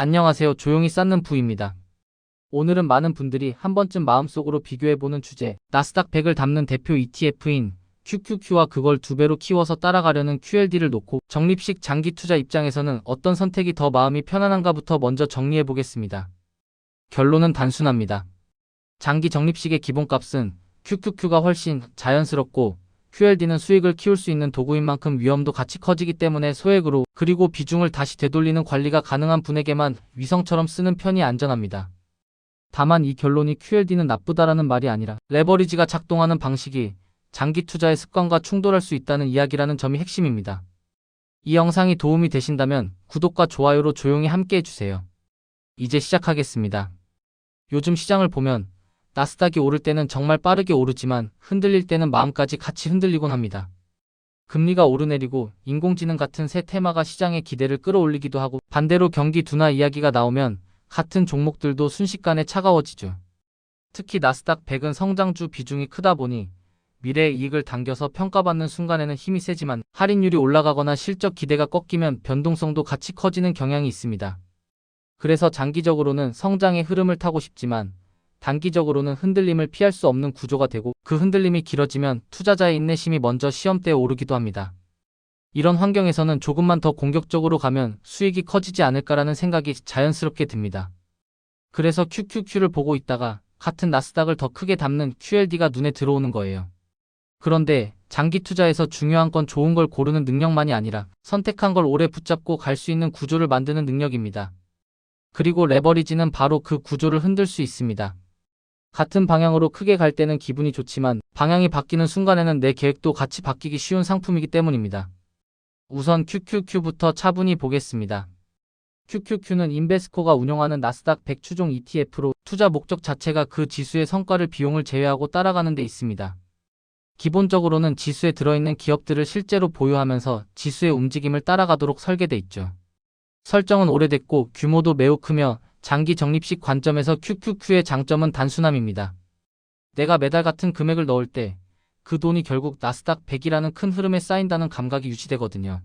안녕하세요. 조용히 쌓는 부입니다. 오늘은 많은 분들이 한 번쯤 마음속으로 비교해보는 주제, 나스닥 100을 담는 대표 ETF인 QQQ와 그걸 두 배로 키워서 따라가려는 QLD를 놓고 적립식 장기 투자 입장에서는 어떤 선택이 더 마음이 편안한가부터 먼저 정리해보겠습니다. 결론은 단순합니다. 장기 적립식의 기본값은 QQQ가 훨씬 자연스럽고 QLD는 수익을 키울 수 있는 도구인 만큼 위험도 같이 커지기 때문에 소액으로 그리고 비중을 다시 되돌리는 관리가 가능한 분에게만 위성처럼 쓰는 편이 안전합니다. 다만 이 결론이 QLD는 나쁘다라는 말이 아니라 레버리지가 작동하는 방식이 장기 투자의 습관과 충돌할 수 있다는 이야기라는 점이 핵심입니다. 이 영상이 도움이 되신다면 구독과 좋아요로 조용히 함께 해주세요. 이제 시작하겠습니다. 요즘 시장을 보면 나스닥이 오를 때는 정말 빠르게 오르지만 흔들릴 때는 마음까지 같이 흔들리곤 합니다. 금리가 오르내리고 인공지능 같은 새 테마가 시장의 기대를 끌어올리기도 하고 반대로 경기 둔화 이야기가 나오면 같은 종목들도 순식간에 차가워지죠. 특히 나스닥 100은 성장주 비중이 크다 보니 미래의 이익을 당겨서 평가받는 순간에는 힘이 세지만 할인율이 올라가거나 실적 기대가 꺾이면 변동성도 같이 커지는 경향이 있습니다. 그래서 장기적으로는 성장의 흐름을 타고 싶지만 단기적으로는 흔들림을 피할 수 없는 구조가 되고 그 흔들림이 길어지면 투자자의 인내심이 먼저 시험대에 오르기도 합니다. 이런 환경에서는 조금만 더 공격적으로 가면 수익이 커지지 않을까라는 생각이 자연스럽게 듭니다. 그래서 QQQ를 보고 있다가 같은 나스닥을 더 크게 담는 QLD가 눈에 들어오는 거예요. 그런데 장기 투자에서 중요한 건 좋은 걸 고르는 능력만이 아니라 선택한 걸 오래 붙잡고 갈 수 있는 구조를 만드는 능력입니다. 그리고 레버리지는 바로 그 구조를 흔들 수 있습니다. 같은 방향으로 크게 갈 때는 기분이 좋지만 방향이 바뀌는 순간에는 내 계획도 같이 바뀌기 쉬운 상품이기 때문입니다. 우선 QQQ부터 차분히 보겠습니다. QQQ는 인베스코가 운영하는 나스닥 100 추종 ETF로 투자 목적 자체가 그 지수의 성과를 비용을 제외하고 따라가는 데 있습니다. 기본적으로는 지수에 들어있는 기업들을 실제로 보유하면서 지수의 움직임을 따라가도록 설계돼 있죠. 설정은 오래됐고 규모도 매우 크며 장기 적립식 관점에서 QQQ의 장점은 단순함입니다. 내가 매달 같은 금액을 넣을 때 그 돈이 결국 나스닥 100이라는 큰 흐름에 쌓인다는 감각이 유지되거든요.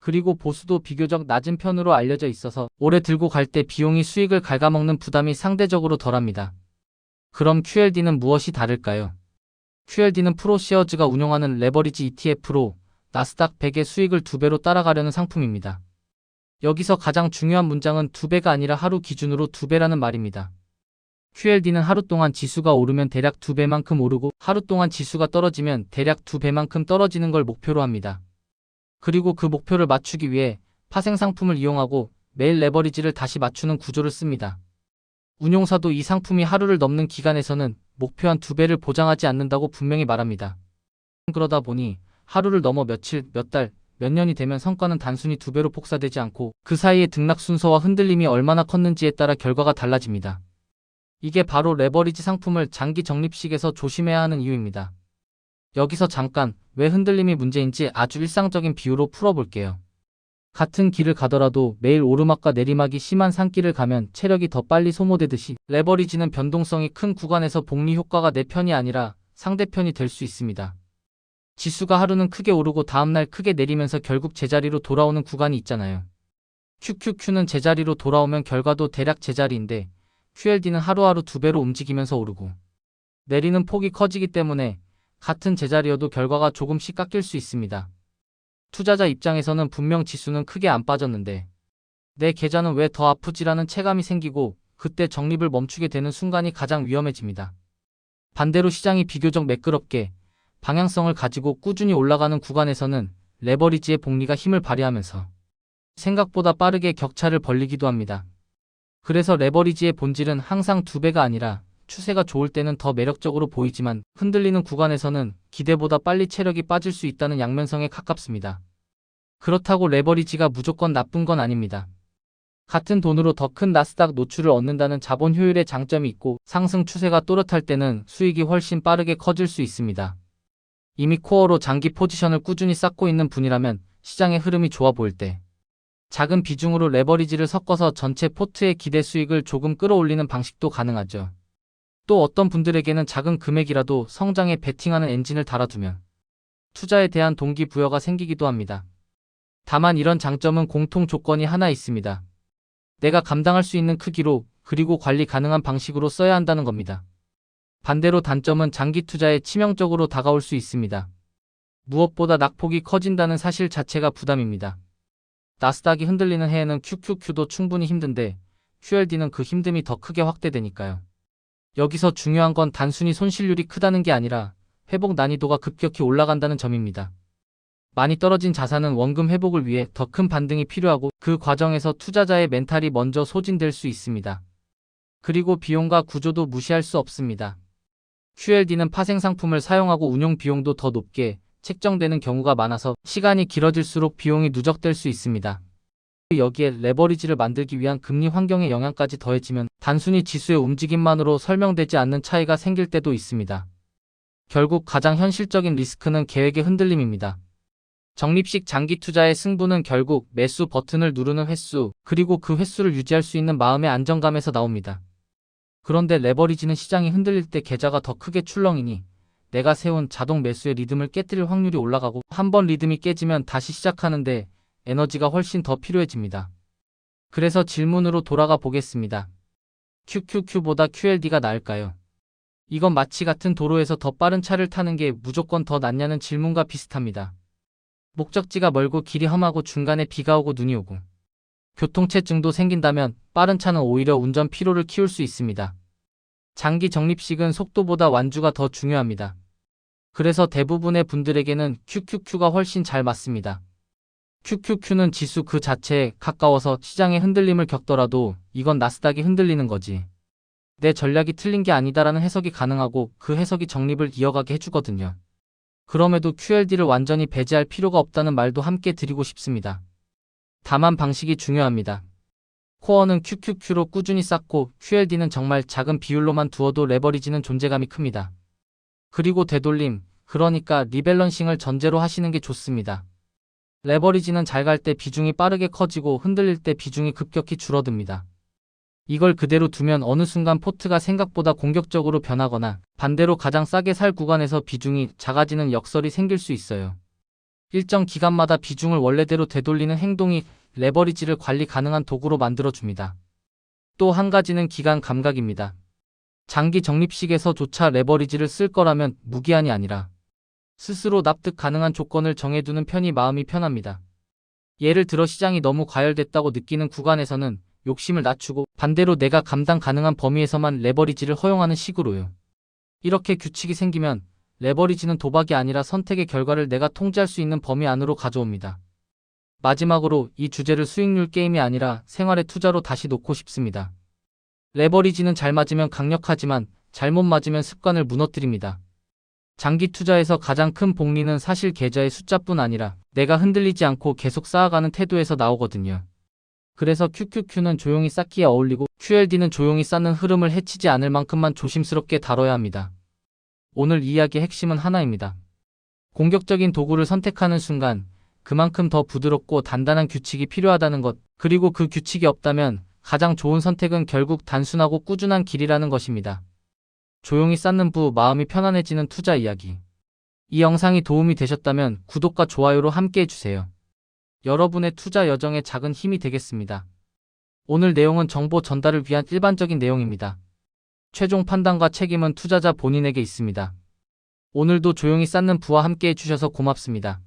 그리고 보수도 비교적 낮은 편으로 알려져 있어서 오래 들고 갈 때 비용이 수익을 갉아먹는 부담이 상대적으로 덜합니다. 그럼 QLD는 무엇이 다를까요? QLD는 프로시어즈가 운용하는 레버리지 ETF로 나스닥 100의 수익을 두 배로 따라가려는 상품입니다. 여기서 가장 중요한 문장은 두 배가 아니라 하루 기준으로 두 배라는 말입니다. QLD는 하루 동안 지수가 오르면 대략 두 배만큼 오르고 하루 동안 지수가 떨어지면 대략 두 배만큼 떨어지는 걸 목표로 합니다. 그리고 그 목표를 맞추기 위해 파생 상품을 이용하고 매일 레버리지를 다시 맞추는 구조를 씁니다. 운용사도 이 상품이 하루를 넘는 기간에서는 목표한 두 배를 보장하지 않는다고 분명히 말합니다. 그러다 보니 하루를 넘어 며칠, 몇 달, 몇 년이 되면 성과는 단순히 두 배로 복사되지 않고 그 사이의 등락 순서와 흔들림이 얼마나 컸는지에 따라 결과가 달라집니다. 이게 바로 레버리지 상품을 장기 적립식에서 조심해야 하는 이유입니다. 여기서 잠깐 왜 흔들림이 문제인지 아주 일상적인 비유로 풀어볼게요. 같은 길을 가더라도 매일 오르막과 내리막이 심한 산길을 가면 체력이 더 빨리 소모되듯이 레버리지는 변동성이 큰 구간에서 복리 효과가 내 편이 아니라 상대편이 될 수 있습니다. 지수가 하루는 크게 오르고 다음날 크게 내리면서 결국 제자리로 돌아오는 구간이 있잖아요. QQQ는 제자리로 돌아오면 결과도 대략 제자리인데 QLD는 하루하루 두 배로 움직이면서 오르고 내리는 폭이 커지기 때문에 같은 제자리여도 결과가 조금씩 깎일 수 있습니다. 투자자 입장에서는 분명 지수는 크게 안 빠졌는데 내 계좌는 왜 더 아프지라는 체감이 생기고 그때 적립을 멈추게 되는 순간이 가장 위험해집니다. 반대로 시장이 비교적 매끄럽게 방향성을 가지고 꾸준히 올라가는 구간에서는 레버리지의 복리가 힘을 발휘하면서 생각보다 빠르게 격차를 벌리기도 합니다. 그래서 레버리지의 본질은 항상 두 배가 아니라 추세가 좋을 때는 더 매력적으로 보이지만 흔들리는 구간에서는 기대보다 빨리 체력이 빠질 수 있다는 양면성에 가깝습니다. 그렇다고 레버리지가 무조건 나쁜 건 아닙니다. 같은 돈으로 더 큰 나스닥 노출을 얻는다는 자본 효율의 장점이 있고 상승 추세가 또렷할 때는 수익이 훨씬 빠르게 커질 수 있습니다. 이미 코어로 장기 포지션을 꾸준히 쌓고 있는 분이라면 시장의 흐름이 좋아 보일 때 작은 비중으로 레버리지를 섞어서 전체 포트의 기대 수익을 조금 끌어올리는 방식도 가능하죠. 또 어떤 분들에게는 작은 금액이라도 성장에 베팅하는 엔진을 달아두면 투자에 대한 동기부여가 생기기도 합니다. 다만 이런 장점은 공통 조건이 하나 있습니다. 내가 감당할 수 있는 크기로 그리고 관리 가능한 방식으로 써야 한다는 겁니다. 반대로 단점은 장기 투자에 치명적으로 다가올 수 있습니다. 무엇보다 낙폭이 커진다는 사실 자체가 부담입니다. 나스닥이 흔들리는 해에는 QQQ도 충분히 힘든데 QLD는 그 힘듦이 더 크게 확대되니까요. 여기서 중요한 건 단순히 손실률이 크다는 게 아니라 회복 난이도가 급격히 올라간다는 점입니다. 많이 떨어진 자산은 원금 회복을 위해 더 큰 반등이 필요하고 그 과정에서 투자자의 멘탈이 먼저 소진될 수 있습니다. 그리고 비용과 구조도 무시할 수 없습니다. QLD는 파생 상품을 사용하고 운용 비용도 더 높게 책정되는 경우가 많아서 시간이 길어질수록 비용이 누적될 수 있습니다. 여기에 레버리지를 만들기 위한 금리 환경의 영향까지 더해지면 단순히 지수의 움직임만으로 설명되지 않는 차이가 생길 때도 있습니다. 결국 가장 현실적인 리스크는 계획의 흔들림입니다. 적립식 장기 투자의 승부는 결국 매수 버튼을 누르는 횟수, 그리고 그 횟수를 유지할 수 있는 마음의 안정감에서 나옵니다. 그런데 레버리지는 시장이 흔들릴 때 계좌가 더 크게 출렁이니 내가 세운 자동 매수의 리듬을 깨뜨릴 확률이 올라가고 한 번 리듬이 깨지면 다시 시작하는데 에너지가 훨씬 더 필요해집니다. 그래서 질문으로 돌아가 보겠습니다. QQQ보다 QLD가 나을까요? 이건 마치 같은 도로에서 더 빠른 차를 타는 게 무조건 더 낫냐는 질문과 비슷합니다. 목적지가 멀고 길이 험하고 중간에 비가 오고 눈이 오고 교통체증도 생긴다면 빠른 차는 오히려 운전 피로를 키울 수 있습니다. 장기 적립식은 속도보다 완주가 더 중요합니다. 그래서 대부분의 분들에게는 QQQ가 훨씬 잘 맞습니다. QQQ는 지수 그 자체에 가까워서 시장의 흔들림을 겪더라도 이건 나스닥이 흔들리는 거지. 내 전략이 틀린 게 아니다라는 해석이 가능하고 그 해석이 적립을 이어가게 해주거든요. 그럼에도 QLD를 완전히 배제할 필요가 없다는 말도 함께 드리고 싶습니다. 다만 방식이 중요합니다. 코어는 QQQ로 꾸준히 쌓고 QLD는 정말 작은 비율로만 두어도 레버리지는 존재감이 큽니다. 그리고 되돌림, 그러니까 리밸런싱을 전제로 하시는 게 좋습니다. 레버리지는 잘 갈 때 비중이 빠르게 커지고 흔들릴 때 비중이 급격히 줄어듭니다. 이걸 그대로 두면 어느 순간 포트가 생각보다 공격적으로 변하거나 반대로 가장 싸게 살 구간에서 비중이 작아지는 역설이 생길 수 있어요. 일정 기간마다 비중을 원래대로 되돌리는 행동이 레버리지를 관리 가능한 도구로 만들어줍니다. 또 한 가지는 기간 감각입니다. 장기 적립식에서조차 레버리지를 쓸 거라면 무기한이 아니라 스스로 납득 가능한 조건을 정해두는 편이 마음이 편합니다. 예를 들어 시장이 너무 과열됐다고 느끼는 구간에서는 욕심을 낮추고 반대로 내가 감당 가능한 범위에서만 레버리지를 허용하는 식으로요. 이렇게 규칙이 생기면 레버리지는 도박이 아니라 선택의 결과를 내가 통제할 수 있는 범위 안으로 가져옵니다. 마지막으로 이 주제를 수익률 게임이 아니라 생활의 투자로 다시 놓고 싶습니다. 레버리지는 잘 맞으면 강력하지만 잘못 맞으면 습관을 무너뜨립니다. 장기 투자에서 가장 큰 복리는 사실 계좌의 숫자뿐 아니라 내가 흔들리지 않고 계속 쌓아가는 태도에서 나오거든요. 그래서 QQQ는 조용히 쌓기에 어울리고 QLD는 조용히 쌓는 흐름을 해치지 않을 만큼만 조심스럽게 다뤄야 합니다. 오늘 이야기의 핵심은 하나입니다. 공격적인 도구를 선택하는 순간 그만큼 더 부드럽고 단단한 규칙이 필요하다는 것, 그리고 그 규칙이 없다면 가장 좋은 선택은 결국 단순하고 꾸준한 길이라는 것입니다. 조용히 쌓는 부 마음이 편안해지는 투자 이야기. 이 영상이 도움이 되셨다면 구독과 좋아요로 함께 해주세요. 여러분의 투자 여정에 작은 힘이 되겠습니다. 오늘 내용은 정보 전달을 위한 일반적인 내용입니다. 최종 판단과 책임은 투자자 본인에게 있습니다. 오늘도 조용히 쌓는 부와 함께 해주셔서 고맙습니다.